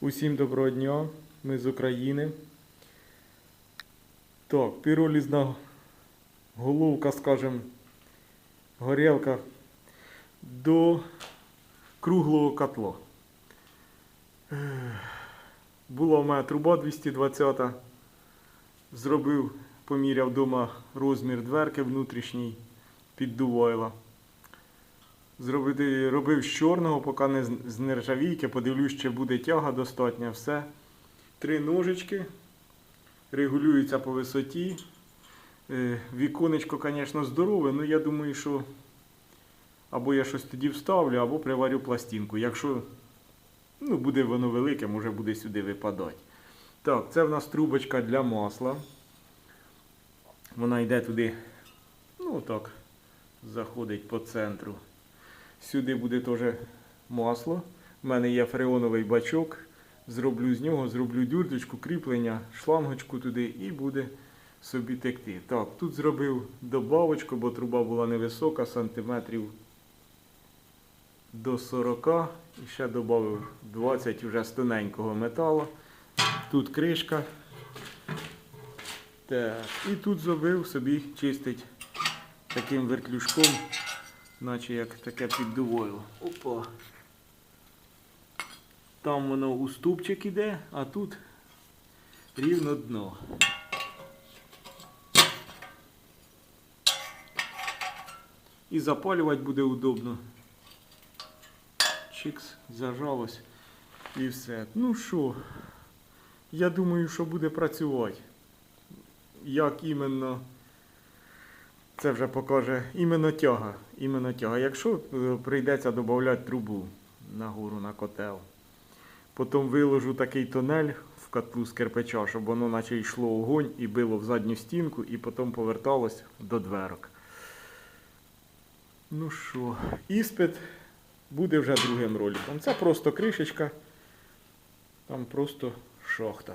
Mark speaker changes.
Speaker 1: Усім доброго дня, ми з України. Так, піролізна головка, скажем, горілка до круглого котла. Була в мене труба 220. Зробив, поміряв вдома розмір дверки внутрішній під дувайла. Зробити, робив з чорного, поки не з- подивлюсь, чи буде тяга достатня, все. Три ножички, регулюються по висоті. Е, Віконечко, звісно, здорове, але я думаю, що або я щось тоді вставлю, або приварю пластинку. Якщо ну, буде воно велике, може буде сюди випадати. Так, це в нас трубочка для масла. Вона йде туди, ну так, заходить по центру. Сюди буде теж масло. У мене є фреоновий бачок. Зроблю з нього, зроблю дюрточку, кріплення, шлангочку туди і буде собі текти. Так, тут зробив добавочку, бо труба була невисока, сантиметрів до 40. І ще додав 20 вже з металу. Тут кришка. Так, і тут зробив собі чистить таким вертлюжком наче як таке піддувойло. Опа. Там воно уступчик іде, а тут рівно дно. І запалювати буде удобно. Чикс, зажалось і все. Ну що, я думаю, що буде працювати. Як іменно це вже покаже іменно тяга. Іменно тяга. Якщо е, прийдеться додати трубу нагору на котел, потім виложу такий тунель в котлу з кирпича, щоб воно наче йшло огонь і било в задню стінку, і потім поверталось до дверок. Ну що, іспит буде вже другим роликом. Це просто кришечка, там просто шахта.